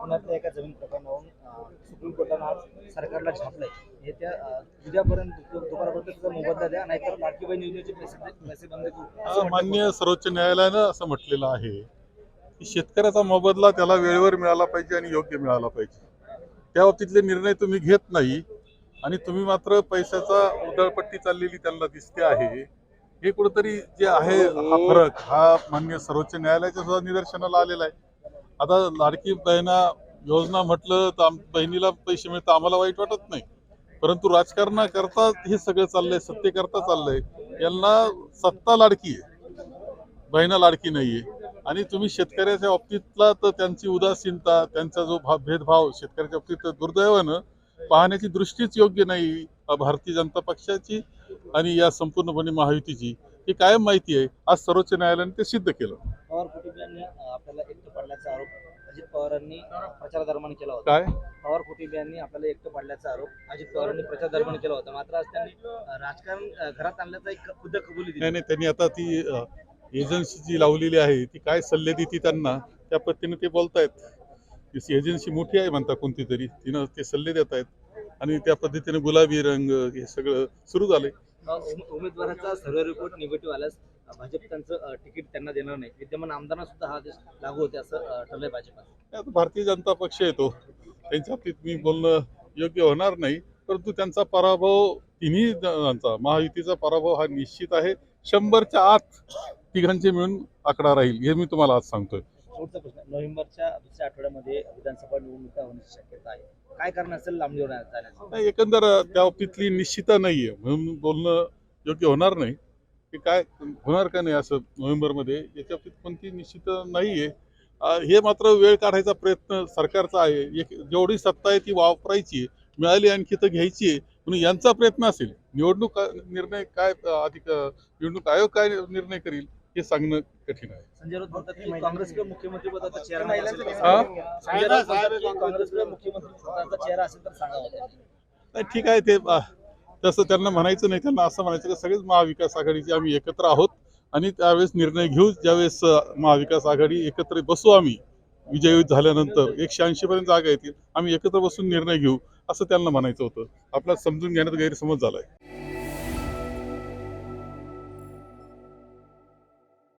पुण्यातल्या एका जमीन प्रकरणावरून सुप्रीम कोर्टानं आज सरकारला छापलंय. त्या अं, उद्यापर्यंत दुपारपर्यंत तुझा मोबदला द्या नाहीतर लाडकी बहीण योजनेचे पैसे बंद करू. मान्य सर्वोच्च न्यायालयानं असं म्हटलेलं आहे की शेतकऱ्याचा मोबदला त्याला वेळेवर मिळाला पाहिजे आणि योग्य मिळाला पाहिजे. त्या बाबतीतले निर्णय तुम्ही घेत नाही आणि तुम्ही मात्र पैशाचा उधळपट्टी चाललेली त्यांना दिसते आहे. हे कुठंतरी जे आहे हा फरक हा मान्य सर्वोच्च न्यायालयाच्या सुद्धा निदर्शनाला आलेला आहे. आता लाडकी बहिणा योजना म्हटलं तर आम बहिणीला पैसे मिळतात आम्हाला वाईट वाटत नाही. परंतु राजकारणाकरता हे सगळं चाललंय सत्तेकरता चाललंय. यांना सत्ता लाडकी आहे. बहिणा लाडकी नाहीये. आणि तुम्ही शेतकऱ्याच्या बाबतीतला तर त्यांची उदासीनता त्यांचा जो भा भेदभाव शेतकऱ्याच्या बाबतीत दुर्दैवानं पाहण्याची दृष्टीच योग्य नाही भारतीय जनता पक्षाची आणि या संपूर्णपणे महायुतीची. ही कायम माहिती आहे. आज सर्वोच्च न्यायालयाने ते सिद्ध केलं. पाडल्याचा आरोप अजित पवारांनी प्रचार दरम्यान केला होता. काय? पवार कुटुंबियांनी आपल्याला एकटं पाडल्याचा आरोप अजित पवारांनी प्रचार दरम्यान केला होता. मात्र आज त्यांनी अं, राजकारण अं, घरात आणल्याचा एक खुद्द कबुली नाही दिली. नाही त्यांनी आता ती एजन्सी जी लावलेली आहे ती काय सल्ले देते त्यांना त्या पद्धतीने ते बोलतायत. ती एजन्सी मोठी आहे म्हणता कोणती तरी तिनं ते सल्ले देत आहेत. आणि त्या पद्धतीने गुलाबी रंग हे सगळं सुरू झालंय. अं, उम- उमेदवाराचा सर्व रिपोर्ट निगेटिव्ह आल्यास भाजप त्यांचं तिकीट त्यांना देणार नाही. विद्यमान आमदारांना सुद्धा हा आदेश लागू होते असं ठरलंय भाजपात आता भारतीय जनता पक्ष येतो. त्यांच्या बाबतीत मी बोलणं योग्य होणार नाही. परंतु त्यांचा पराभव तिन्ही जणांचा महायुतीचा पराभव हा निश्चित आहे. शंभरच्या आत तिघांचे मिळून आकडा राहील हे मी तुम्हाला आज सांगतोय. प्रश्न नोव्हेंबरच्या दुसऱ्या आठवड्यामध्ये विधानसभा निवडणुका होण्याची शक्यता आहे. काय कारण असेल एकंदर त्या बाबतीतली निश्चिता नाहीये. म्हणून बोलणं योग्य होणार नाही. की काय होणार का नाही असं नोव्हेंबरमध्ये याच्या बाबतीत कोणती निश्चित नाहीये अं, हे मात्र वेळ काढायचा प्रयत्न सरकारचा आहे एक जेवढी सत्ता आहे ती वापरायची आहे. मिळाली आणखी तर घ्यायची आहे म्हणून यांचा प्रयत्न असेल निवडणूक निर्णय काय अधिक निवडणूक आयोग काय निर्णय करील हे सांगणं कठीण आहे संजय राऊत म्हणतात की काँग्रेसकडे मुख्यमंत्री पदाचा चेहरा नाही असेल तर हा? सांगा. संजय राऊत म्हणतात की काँग्रेसकडे मुख्यमंत्री पदाचा चेहरा असेल तर सांगावं त्यांनी. नाही ठीक आहे ते तसं त्यांना म्हणायचं नाही त्यांना असं म्हणायचं की सगळेच महाविकास आघाडीचे आम्ही एकत्र आहोत आणि त्यावेळेस निर्णय घेऊ ज्यावेळेस महाविकास आघाडी एकत्र बसू आम्ही विजयी झाल्यानंतर एकशे ऐंशी पर्यंत जागा येतील आम्ही एकत्र बसून निर्णय घेऊ असं त्यांना म्हणायचं होतं. आपला समजून घेण्यात गैरसमज झालाय.